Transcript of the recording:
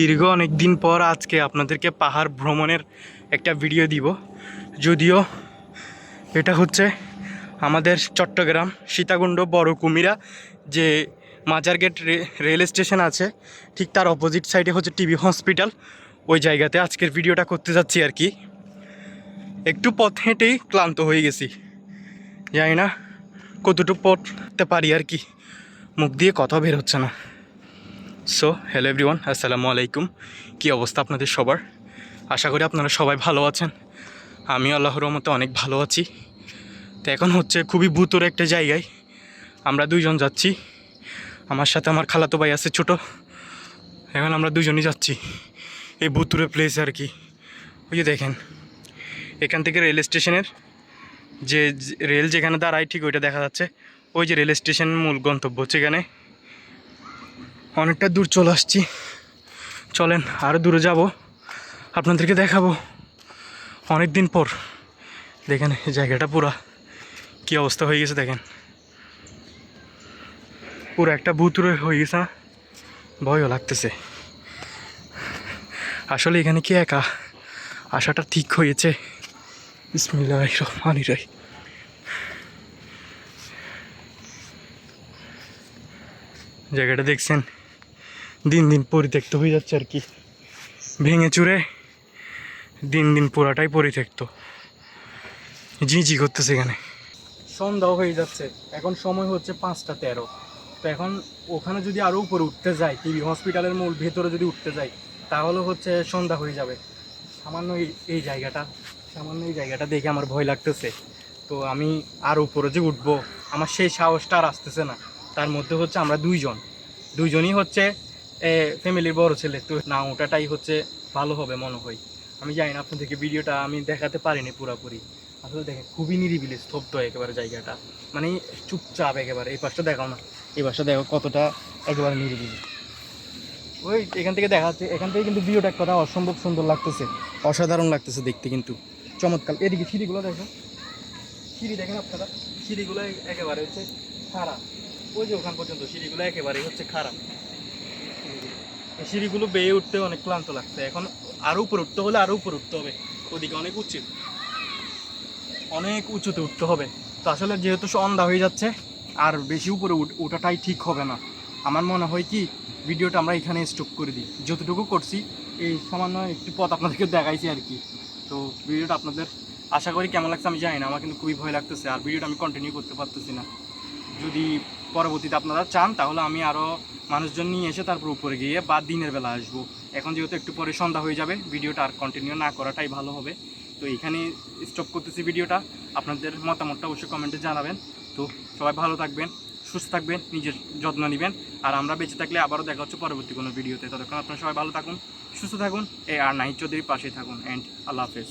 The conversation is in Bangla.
দীর্ঘ অনেক দিন পর আজকে আপনাদেরকে পাহাড় ভ্রমণের একটা ভিডিও দিব। যদিও এটা হচ্ছে আমাদের চট্টগ্রাম, সীতাকুণ্ড বড় কুমিরা যে মাজারগেট রেল স্টেশন আছে, ঠিক তার অপোজিট সাইডে হচ্ছে টিবি হসপিটাল ওই জায়গাতে আজকের ভিডিওটা করতে যাচ্ছি আর কি। একটু পথ হেঁটেই ক্লান্ত হয়ে গেছি। জানি না কতটুকু পথ পারি আর কি। মুখ দিয়ে কথা বের হচ্ছে না। সো হ্যালো এভরিওয়ান আসসালামু আলাইকুম কী অবস্থা আপনাদের সবার? আশা করি আপনারা সবাই ভালো আছেন। আমি আল্লাহর রহমতে অনেক ভালো আছি। তো এখন হচ্ছে খুবই ভূতর একটা জায়গায় আমরা দুইজন যাচ্ছি। আমার সাথে আমার খালাতো ভাই আছে ছোটো। এখন আমরা দুজনই যাচ্ছি এই ভুতুরে প্লেস আর কি। ওই যে দেখেন, এখান থেকে রেল স্টেশনের যে রেল যেখানে দাঁড়ায় ঠিক ওইটা দেখা যাচ্ছে। ওই যে রেল স্টেশন মূল গন্তব্য এখানে। অনেকটা দূর চলে আসছি। চলেন আরও দূরে যাব। আপনাদেরকে দেখাবো। অনেক দিন পর। দেখেন, এই জায়গাটা পুরা কী অবস্থা হয়ে গেছে দেখেন। পুরো একটা ভূতুরে হয়ে গেছে না ভয়ও লাগতেছে। আসলে এখানে কি একা? আসাটা ঠিক হয়েছে। রাই জায়গাটা দেখছেন? দিন দিন পরিত্যক্ত হয়ে যাচ্ছে আর কি। ভেঙে চুরে দিন দিন পুরাটাই পরিত্যক্ত। জি জি করতেছে এখানে। সন্ধ্যাও হয়ে যাচ্ছে। এখন সময় হচ্ছে পাঁচটা তেরো। তো এখন ওখানে যদি আরও উপরে উঠতে যাই, টিভি হসপিটালের মূল ভেতরে যদি উঠতে যাই, তাহলে হচ্ছে সন্ধ্যা হয়ে যাবে। সামান্য এই এই জায়গাটা, সামান্য এই জায়গাটা দেখে আমার ভয় লাগতেছে। তো আমি আর উপরে যে উঠবো, আমার সেই সাহসটা আর আসতেছে না। তার মধ্যে হচ্ছে আমরা দুইজন। দুইজনই হচ্ছে ফ্যামিলির বড় ছেলে, তো না, ওটাটাই হচ্ছে ভালো হবে মনে হয়। আমি জানি না আপনাদেরকে ভিডিওটা আমি দেখাতে পারিনি পুরোপুরি। আসলে দেখেন, খুবই নিরিবিলি, স্তব্ধ একেবারে জায়গাটা। মানে চুপচাপ একেবারে, এই পাশটা দেখাও না। এই পাশটা দেখো কতটা একেবারে নিরিবিলি। ওই, এখান থেকে দেখা যাচ্ছে, এখান থেকে কিন্তু ভিডিওটা কথা অসম্ভব সুন্দর লাগতেছে। অসাধারণ লাগতেছে দেখতে কিন্তু। চমৎকার। এদিকে সিঁড়িগুলো দেখো। সিঁড়ি দেখেন আপনারা? সিঁড়িগুলো একেবারে হচ্ছে খারাপ ওই যে ওখান পর্যন্ত সিঁড়িগুলো একেবারেই হচ্ছে খারাপ সিঁড়িগুলো বেয়ে উঠতে অনেক ক্লান্ত লাগছে। এখন আরও উপরে উঠতে হলে আরও উপরে উঠতে হবে। ওদিকে অনেক উচিত অনেক উঁচুতে উঠতে হবে। তো আসলে যেহেতু সন্ধ্যা হয়ে যাচ্ছে, আর বেশি উপরে ওঠাটাই ঠিক হবে না। আমার মনে হয় কি, ভিডিওটা আমরা এখানে স্টপ করে দিই। যতটুকু করছি, এই সামান্য একটু পথ আপনাদেরকে দেখাইছি আর কি। তো ভিডিওটা আপনাদের আশা করি কেমন লাগছে আমি জানি না, আমার কিন্তু খুবই ভয় লাগতেছে। আর ভিডিওটা আমি কন্টিনিউ করতে পারতেছি না। যদি পরবর্তীতে আপনারা চান, তাহলে আমি আরও মানুষজন নিয়ে এসে তারপর উপরে গিয়ে বা দিনের বেলা আসব। এখন যেহেতু একটু পরে সন্ধ্যা হয়ে যাবে, ভিডিওটা আর কন্টিনিউ না করাটাই ভালো হবে। তো এখানে স্টপ করতেছি ভিডিওটা। আপনাদের মতামতটা অবশ্যই কমেন্টে জানাবেন। তো সবাই ভালো থাকবেন, সুস্থ থাকবেন, নিজের যত্ন নেবেন। আর আমরা বেঁচে থাকলে আবারও দেখা হচ্ছে পরবর্তী কোনো ভিডিওতে। ততক্ষণ আপনারা সবাই ভালো থাকুন, সুস্থ থাকুন, এই আর নাহিদ চৌধুরীর পাশেই থাকুন। অ্যান্ড আল্লাহ হাফেজ।